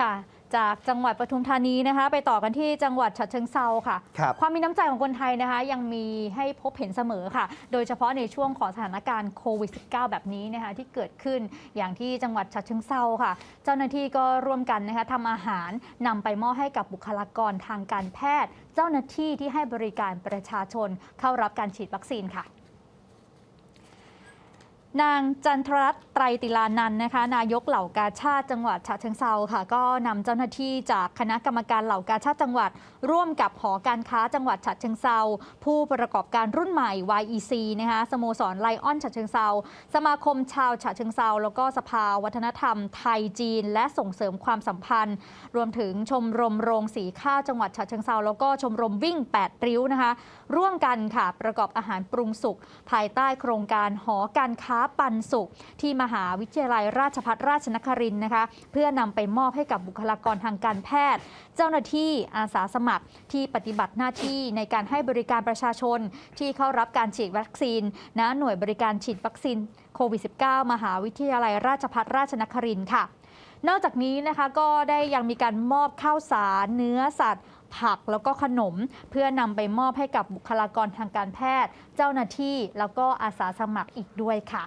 ค่ะ จากจังหวัดปทุมธานีนะคะ ไปต่อกันที่จังหวัดฉะเชิงเซาค่ะครับความมีน้ำใจของคนไทยนะคะ ยังมีให้พบเห็นเสมอค่ะ โดยเฉพาะในช่วงของสถานการณ์โควิด -19 แบบนี้นะคะที่เกิดขึ้นอย่างที่จังหวัดฉะเชิงเซาค่ะ เจ้าหน้าที่ก็ร่วมกันนะคะทำอาหารนำไปมอบให้กับบุคลากรทางการแพทย์ เจ้าหน้าที่ที่ให้บริการประชาชนเข้ารับการฉีดวัคซีนค่ะ นางจันทรัตน์ไตรติลานันท์นะคะ นายกเหล่ากาชาติจังหวัดฉะเชิงเซาค่ะ ก็นำเจ้าหน้าที่จากคณะกรรมการเหล่ากาชาติจังหวัด ร่วมกับหอการค้าจังหวัดฉะเชิงเซาผู้ประกอบการรุ่นใหม่ YEC นะคะสโมสรไลออนฉะเชิงเซาสมาคมชาวฉะเชิงเซาแล้วก็สภาวัฒนธรรมไทยจีน และส่งเสริมความสัมพันธ์ รวมถึงชมรมโรงสีข้าวจังหวัดฉะเชิงเซาแล้วก็ชมรมวิ่ง 8 ริ้วนะคะ ร่วมกันค่ะประกอบอาหารปรุงสุกภายใต้โครงการหอการค้าปันสุข ที่มหาวิทยาลัยราชภัฏราชนครินนะคะ เพื่อนำไปมอบให้กับบุคลากรทางการแพทย์ เจ้าหน้าที่อาสาสมัครที่ปฏิบัติหน้าที่ในการให้บริการประชาชนที่เข้ารับการฉีดวัคซีนณหน่วยบริการฉีดวัคซีนโควิด -19 มหาวิทยาลัยราชภัฏราชนครินค่ะ นอกจากนี้นะคะก็ได้ยังมีการมอบข้าวสารเนื้อสัตว์ผักแล้วก็ขนมเพื่อนำไปมอบให้กับบุคลากรทางการแพทย์ เจ้าหน้าที่แล้วก็อาสาสมัครอีกด้วยค่ะ